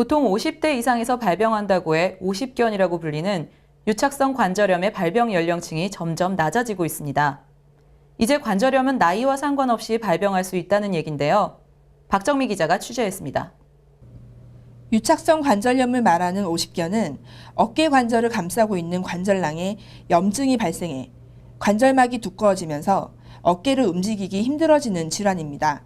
보통 50대 이상에서 발병한다고 해 50견이라고 불리는 유착성 관절염의 발병 연령층이 점점 낮아지고 있습니다. 이제 관절염은 나이와 상관없이 발병할 수 있다는 얘긴데요. 박정미 기자가 취재했습니다. 유착성 관절염을 말하는 오십견은 어깨 관절을 감싸고 있는 관절낭에 염증이 발생해 관절막이 두꺼워지면서 어깨를 움직이기 힘들어지는 질환입니다.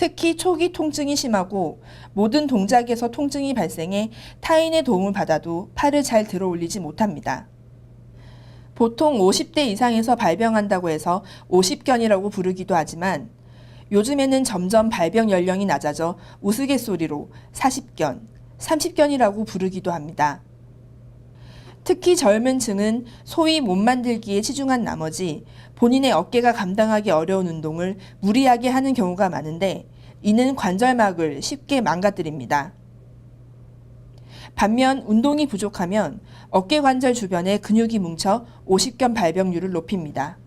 특히 초기 통증이 심하고 모든 동작에서 통증이 발생해 타인의 도움을 받아도 팔을 잘 들어 올리지 못합니다. 보통 50대 이상에서 발병한다고 해서 50견이라고 부르기도 하지만 요즘에는 점점 발병 연령이 낮아져 우스갯소리로 40견, 30견이라고 부르기도 합니다. 특히 젊은 층은 소위 몸 만들기에 치중한 나머지 본인의 어깨가 감당하기 어려운 운동을 무리하게 하는 경우가 많은데 이는 관절막을 쉽게 망가뜨립니다. 반면 운동이 부족하면 어깨 관절 주변에 근육이 뭉쳐 50견 발병률을 높입니다.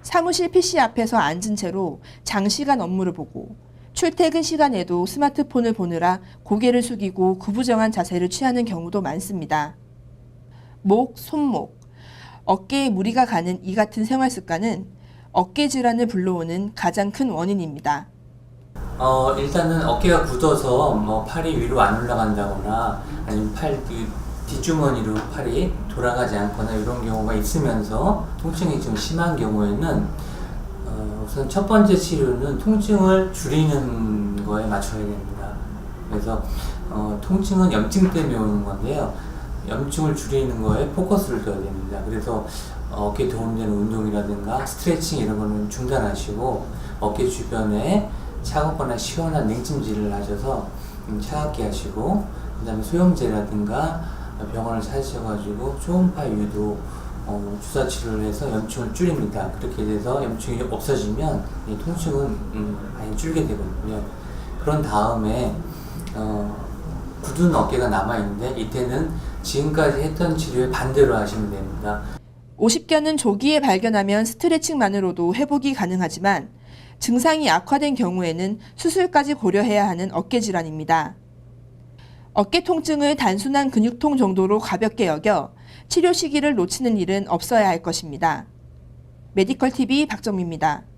사무실 PC 앞에서 앉은 채로 장시간 업무를 보고 출퇴근 시간에도 스마트폰을 보느라 고개를 숙이고 구부정한 자세를 취하는 경우도 많습니다. 목, 손목, 어깨에 무리가 가는 이 같은 생활 습관은 어깨 질환을 불러오는 가장 큰 원인입니다. 어, 일단은 어깨가 굳어서 뭐 팔이 위로 안 올라간다거나 아니면 팔그 뒷주머니로 팔이 돌아가지 않거나 이런 경우가 있으면서 통증이 좀 심한 경우에는 어, 우선 첫 번째 치료는 통증을 줄이는 거에 맞춰야 됩니다. 그래서 어, 통증은 염증 때문에 오는 건데요. 염증을 줄이는 거에 포커스를 둬야 됩니다. 그래서 어깨 도움되는 운동이라든가 스트레칭 이런 거는 중단하시고 어깨 주변에 차갑거나 시원한 냉찜질을 하셔서 음, 차갑게 하시고 그 다음에 소염제라든가 병원을 찾으셔가지고 초음파 유도 어, 주사 치료를 해서 염증을 줄입니다. 그렇게 돼서 염증이 없어지면 이 통증은 음, 많이 줄게 되거든요. 그런 다음에 어, 굳은 어깨가 남아 있는데 이때는 지금까지 했던 치료의 반대로 하시면 됩니다. 50견은 조기에 발견하면 스트레칭만으로도 회복이 가능하지만 증상이 악화된 경우에는 수술까지 고려해야 하는 어깨 질환입니다. 어깨 통증을 단순한 근육통 정도로 가볍게 여겨 치료 시기를 놓치는 일은 없어야 할 것입니다. 메디컬 TV 박정미입니다.